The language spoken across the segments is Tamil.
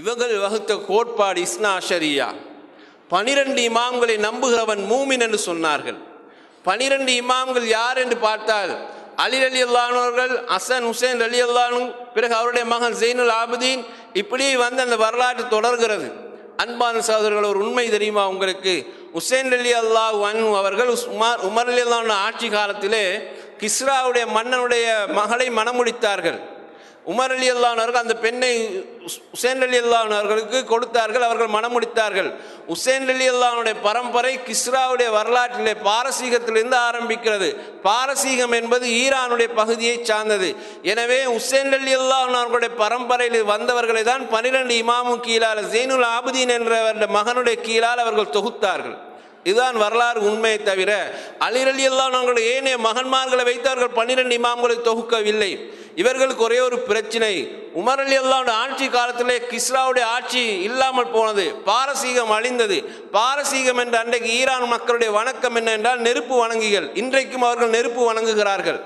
இவர்கள் வகுத்த கோட்பாடு இஸ்னா ஷரியா. பனிரெண்டு இமாம்களை நம்புகிறவன் மூமின் என்று சொன்னார்கள். பனிரெண்டு இமாம்கள் யார் என்று பார்த்தால் அலி அலி அல்லானவர்கள் அசன் ஹுசேன் அலி அல்லானு பிறகு அவருடைய மகன் ஜெயினுல் ஆபுதீன் இப்படி வந்து அந்த வரலாற்று தொடர்கிறது. அன்பான சகோதரர்கள் ஒரு உண்மை தெரியுமா உங்களுக்கு? உசேன் அலி அல்லாஹ் வன் அவர்கள் உமார் உமர் உமர் அலி அல்லான ஆட்சி காலத்திலே கிஸ்ராவுடைய மன்னனுடைய மகளை மணமுடித்தார்கள். உமர் அலி அல்லானவர்கள் அந்த பெண்ணை உசேன் அலி அல்லானவர்களுக்கு கொடுத்தார்கள் அவர்கள் மணமுடித்தார்கள் உசேன் அலி அல்லானுடைய பரம்பரை கிஸ்ராவுடைய வரலாற்றிலே பாரசீகத்திலிருந்து ஆரம்பிக்கிறது. பாரசீகம் என்பது ஈரானுடைய பகுதியை சார்ந்தது. எனவே உசேன் அலி அல்லானவர்களுடைய பரம்பரையில் வந்தவர்களை தான் பனிரெண்டு இமாமும் கீழால் ஜெயினுல் ஆபுதீன் என்ற மகனுடைய கீழால் அவர்கள் தொகுத்தார்கள். இதுதான் வரலாறு உண்மையை தவிர அலிரலி அல்லாஹ் ஏனைய மகன்மார்களை வைத்து அவர்கள் பன்னிரெண்டு இமாம்களை தொகுக்கவில்லை. இவர்களுக்கு ஒரே ஒரு பிரச்சனை. உமர் அலி அல்லாவுடைய ஆட்சி காலத்திலே கிஸ்ராவுடைய ஆட்சி இல்லாமல் போனது. பாரசீகம் அழிந்தது. பாரசீகம் என்ற அன்றைக்கு ஈரான் மக்களுடைய வணக்கம் என்ன என்றால் நெருப்பு வணங்கிகள். இன்றைக்கும் அவர்கள் நெருப்பு வணங்குகிறார்கள்.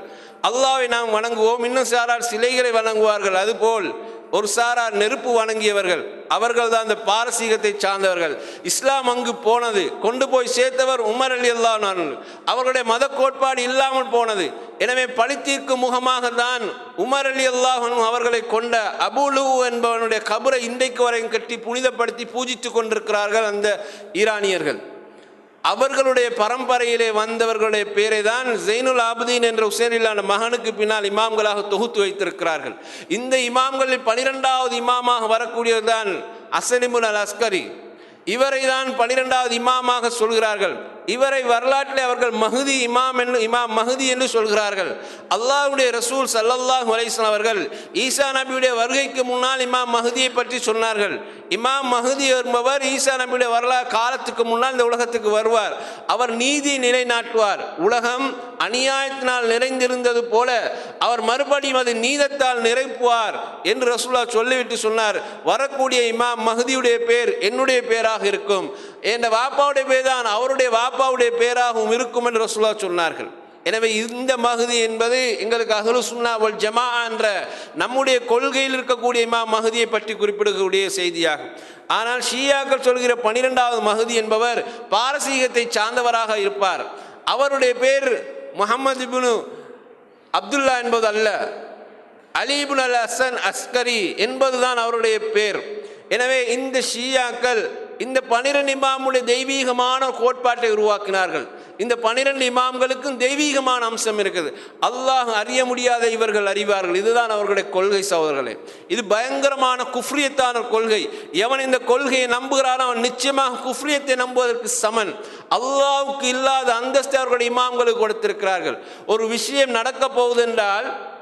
அல்லாவை நாம் வணங்குவோம். இன்னும் சாரார் சிலைகளை வணங்குவார்கள். அதுபோல் ஒரு சாரார் நெருப்பு வணங்கியவர்கள். அவர்கள் தான் அந்த பாரசீகத்தை சார்ந்தவர்கள். இஸ்லாம் அங்கு போனது. கொண்டு போய் சேர்த்தவர் உமர் அலி அல்லாஹ் அவர்களுடைய மத கோட்பாடு இல்லாமல் போனது. எனவே பழித்தீர்க்கும் முகமாக தான் உமர் அலி அல்லாஹ் அவர்களை கொண்ட அபுலு என்பவனுடைய கபரை இன்றைக்கு வரையும் கட்டி புனிதப்படுத்தி பூஜித்து கொண்டிருக்கிறார்கள் அந்த ஈரானியர்கள். அவர்களுடைய பரம்பரையிலே வந்தவர்களுடைய பேரை தான் ஜெயினுல் ஆபுதீன் என்ற உசேனிலான மகனுக்கு பின்னால் இமாம்களாக தொகுத்து வைத்திருக்கிறார்கள். இந்த இமாம்களில் பனிரெண்டாவது இமாமாக வரக்கூடியவர் தான் அசனிமுல் அல் அஸ்கரி. இவரை தான் பனிரெண்டாவது இமாமாக சொல்கிறார்கள். இவரை வரலாற்றில் அவர்கள் மஹதி இமாம் என்று இமாம் மஹதி என்று சொல்கிறார்கள். அல்லாஹ்வுடைய ரசூல் சல்லல்லாஹ் அலைஹிஸ்ஸலாம் அவர்கள் ஈசா நபியுடைய வருகைக்கு முன்னால் இமாம் மஹதியை பற்றி சொன்னார்கள். இமாம் மஹதி என்பவர் ஈசா நபியுடைய வரலாறு காலத்துக்கு முன்னால் இந்த உலகத்துக்கு வருவார். அவர் நீதி நிலைநாட்டுவார். உலகம் அநியாயத்தினால் நிறைந்திருந்தது போல அவர் மறுபடியும் அது நீதத்தால் நிறைப்புவார் என்று ரசூலா சொல்லிவிட்டு சொன்னார். வரக்கூடிய இமாம் மஹதியுடைய பேர் என்னுடைய பேராக இருக்கும். என் வாப்பாவுடைய பேர் தான் அவருடைய வாப்பாவுடைய பேராகவும் இருக்கும் என்று ரசுல்லா சொன்னார்கள். எனவே இந்த மகுதி என்பது எங்களுக்கு அகலு சுன்னா ஜமா என்ற நம்முடைய கொள்கையில் இருக்கக்கூடிய இமாம் மகுதியை பற்றி குறிப்பிடக்கூடிய செய்தியாகும். ஆனால் ஷியாக்கள் சொல்கிற பனிரெண்டாவது மகுதி என்பவர் பாரசீகத்தை சார்ந்தவராக இருப்பார். அவருடைய பேர் முகமது இபுனு அப்துல்லா என்பது அல்ல அலிபுன் அல் ஹசன் அஸ்கரி என்பதுதான் அவருடைய பேர். எனவே இந்த ஷியாக்கள் இந்த பனிரெண்டு இமாமுடைய தெய்வீகமான கோட்பாட்டை உருவாக்கினார்கள். இந்த பனிரெண்டு இமாம்களுக்கும் தெய்வீகமான அம்சம் இருக்குது. அல்லாஹ் அறிய முடியாத இவர்கள் அறிவார்கள். இதுதான் அவர்களுடைய கொள்கை சகோதரர்களே. இது பயங்கரமான குஃப்ரியத்தான கொள்கை. எவன் இந்த கொள்கையை நம்புகிறானோ அவன் நிச்சயமாக குஃப்ரியத்தை நம்புவதற்கு சமன். அல்லாவுக்கு இல்லாத அந்தஸ்தை அவர்களுடைய இமாம்களுக்கு கொடுத்திருக்கிறார்கள். ஒரு விஷயம் நடக்கப் என்றால்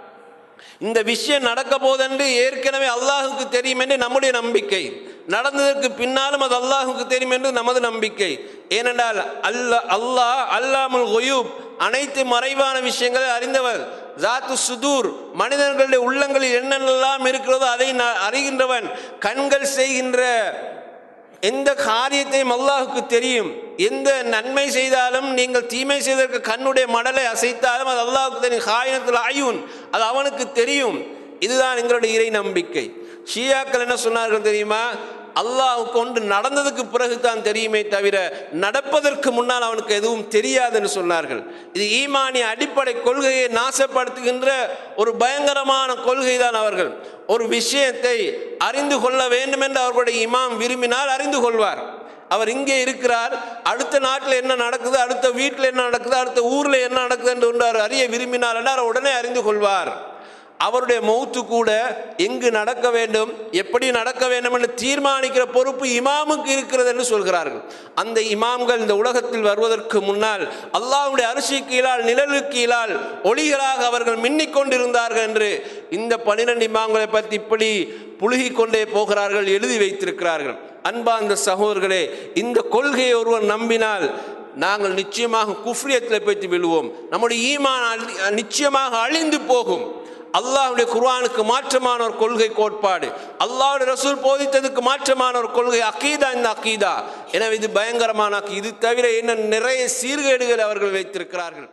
இந்த விஷயம் நடக்க போதென்று ஏற்கனவே அல்லாஹுக்கு தெரியும் என்று நம்முடைய நம்பிக்கை. நடந்ததற்கு பின்னாலும் அது அல்லாஹுக்கு தெரியும் என்று நமது நம்பிக்கை. ஏனென்றால் அல்லா அல்லாஹ் அல்லாமுல் ஒயூப் அனைத்து மறைவான விஷயங்களை அறிந்தவர். ஜாத்து சுதூர் மனிதர்களுடைய உள்ளங்களில் என்னென்னலாம் இருக்கிறதோ அதை அறிகின்றவன். கண்கள் செய்கின்ற எந்த காரியத்தையும் அல்லாஹுக்கு தெரியும். எந்த நன்மை செய்தாலும் நீங்கள் தீமை செய்ததற்கு கண்ணுடைய மடலை அசைத்தாலும் அது அல்லாஹுக்கு தெரியும். காயினத்தில் ஆயுன் அது அவனுக்கு தெரியும். இதுதான் எங்களுடைய இறை நம்பிக்கை. ஷியாக்கள் என்ன சொன்னார்கள் தெரியுமா? அல்லாஹ் கொண்டு நடந்ததுக்கு பிறகு தான் தெரியுமே தவிர நடப்பதற்கு முன்னால் அவனுக்கு எதுவும் தெரியாதுன்னு சொன்னார்கள். இது ஈமானிய அடிப்படை கொள்கையை நாசப்படுத்துகின்ற ஒரு பயங்கரமான கொள்கை தான் அவர்கள். ஒரு விஷயத்தை அறிந்து கொள்ள வேண்டும் என்று அவர்களுடைய இமாம் விரும்பினால் அறிந்து கொள்வார். அவர் இங்கே இருக்கிறார். அடுத்த நாட்டில் என்ன நடக்குது? அடுத்த வீட்டில் என்ன நடக்குது? அடுத்த ஊரில் என்ன நடக்குது என்று ஒன்று அவர் அறிய விரும்பினார் என்றால் உடனே அறிந்து கொள்வார். அவருடைய மௌத்து கூட எங்கு நடக்க வேண்டும் எப்படி நடக்க வேண்டும் என்று தீர்மானிக்கிற பொறுப்பு இமாமுக்கு இருக்கிறது என்று சொல்கிறார்கள். அந்த இமாம்கள் இந்த உலகத்தில் வருவதற்கு முன்னால் அல்லாவுடைய அரிசி கீழால் நிழலு கீழால் ஒளிகளாக அவர்கள் மின்னிக் கொண்டிருந்தார்கள் என்று இந்த பனிரெண்டு இமாம்களை பற்றி இப்படி புழுகிக் கொண்டே போகிறார்கள் எழுதி வைத்திருக்கிறார்கள். அன்பார்ந்த சகோதரர்களே இந்த கொள்கையை ஒருவர் நம்பினால் நாங்கள் நிச்சயமாக குஃப்ரியத்தில் போய்த்து விழுவோம். நம்முடைய ஈமான் அழி- நிச்சயமாக அழிந்து போகும். அல்லாஹுடைய குர்ஆனுக்கு மாற்றமான ஒரு கொள்கை கோட்பாடு. அல்லாஹுடைய ரசூல் போதித்ததுக்கு மாற்றமான ஒரு கொள்கை அக்கீதா இந்த அக்கீதா எனவே இது பயங்கரமான அக்கீ- இது தவிர என்ன நிறைய சீர்கேடுகள் அவர்கள் வைத்திருக்கிறார்கள்.